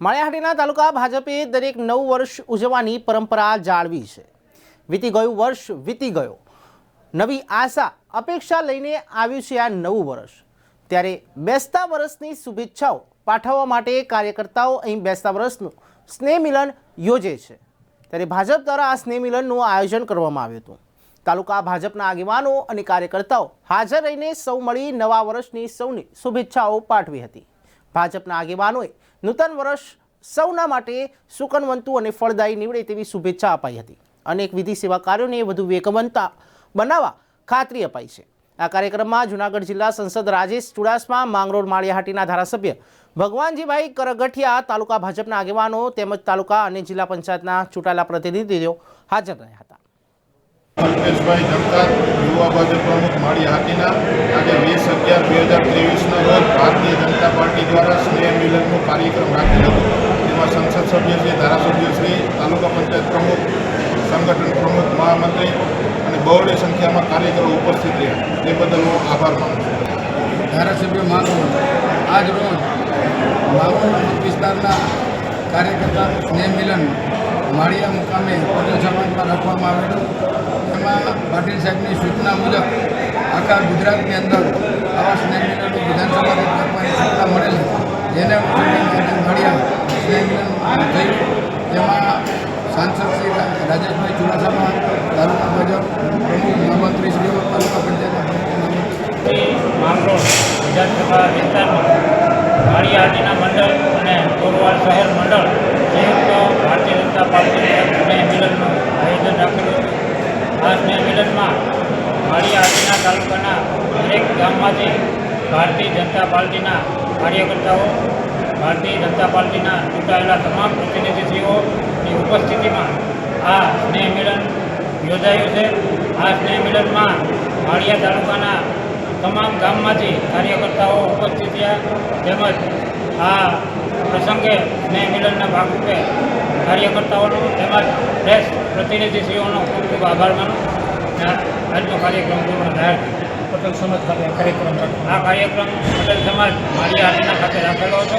માળિયાહાટીના તાલુકા ભાજપે દરેક નવ વર્ષ ઉજવવાની પરંપરા જાળવી છે. વીતી ગયું વર્ષ વીતી ગયો. નવી આશા, અપેક્ષા લઈને આવ્યું છે આ નવું વર્ષ. ત્યારે બેસતા વર્ષની શુભેચ્છાઓ પાઠવવા માટે કાર્યકર્તાઓ અહીં બેસતા વર્ષનું સ્નેહ મિલન યોજે છે. ત્યારે ભાજપ દ્વારા આ સ્નેહ મિલનનું આયોજન કરવામાં આવ્યું હતું. તાલુકા ભાજપના આગેવાનો અને કાર્યકર્તાઓ હાજર રહીને સૌ મળી નવા વર્ષની સૌની શુભેચ્છાઓ પાઠવી હતી. ભાજપના આગેવાનોએ નૂતન વર્ષ સૌના માટે સુકનવંતુ અને ફળદાયી નીવડે તેવી શુભેચ્છા અપાઈ હતી. અનેક વિધિ સેવા કાર્યોને વધુ વેગવંતા બનાવવા ખાતરી અપાઈ છે. આ કાર્યક્રમમાં જૂનાગઢ જિલ્લા સંસદ રાજેશ ચુડાસમા, માંગરોળ માળિયાહાટીના ધારાસભ્ય ભગવાનજીભાઈ કરગઠિયા, તાલુકા ભાજપના આગેવાનો તેમજ તાલુકા અને જિલ્લા પંચાયતના ચૂંટાયેલા પ્રતિનિધિઓ હાજર રહ્યા હતા. અલ્પેશભાઈ જગતાપ, યુવા ભાજપ પ્રમુખ માળી હાટીના આજે વીસ બે હજાર ત્રેવીસના રોજ ભારતીય જનતા પાર્ટી દ્વારા સ્નેહ મિલનનો કાર્યક્રમ રાખેલ તેમાં સંસદ સભ્ય છે, ધારાસભ્યો શ્રી તાલુકા પંચાયત પ્રમુખ, સંગઠન પ્રમુખ, મહામંત્રી અને બહોળી સંખ્યામાં કાર્યકરો ઉપસ્થિત રહ્યા. તે બદલ હું આભાર માનું છું. ધારાસભ્ય માનું આજ માંગરોળ વિસ્તારના કાર્યકર્તા સ્નેહ મિલન માળિયા મુકામે સમાજમાં રાખવામાં આવેલું. એમાં પાટીલ સાહેબની સૂચના મુજબ આખા ગુજરાતની અંદર આવા સ્નેહ મિલનો વિધાનસભાથી રાખવાની સૂચના મળેલ જેને અનુસંધાને આજે માળિયા સ્નેહ મિલન થયું તેમાં સાંસદ શ્રી રાજેશભાઈ ચુડાસમા, તાલુકા ભાજપ પ્રમુખ મહામંત્રીશ્રીઓ તાલુકા પંચાયત પ્રમુખ વિધાનસભા વિસ્તારમાં માળિયાહાટીના મંડળ અને કોરવાડ શહેર મંડળ, સંયુક્ત ભારતીય જનતા પાર્ટી સ્નેહ આયોજન રાખેલું આ સ્નેહ મિલનમાં માળિયાહાટીના તાલુકાના દરેક ગામમાંથી ભારતીય જનતા પાર્ટીના કાર્યકર્તાઓ ભારતીય જનતા પાર્ટીના ચૂંટાયેલા તમામ પ્રતિનિધિશ્રીઓની ઉપસ્થિતિમાં આ સ્નેહ મિલન યોજાયું છે. આ સ્નેહ મિલનમાં માળિયા તાલુકાના તમામ ગામમાંથી કાર્યકર્તાઓ ઉપસ્થિત રહ્યા તેમજ આ પ્રસંગે સ્નેહ મિલનના ભાગરૂપે કાર્યકર્તાઓનો તેમજ પ્રેસ પ્રતિનિધિશ્રીઓનો ખૂબ ખૂબ આભાર માનું આજનો કાર્યક્રમ પૂર્ણ જાહેર. પટેલ સમાજ ખાતે કાર્યક્રમ આ કાર્યક્રમ પટેલ સમાજ માળિયા હાટીના ખાતે રાખેલો હતો.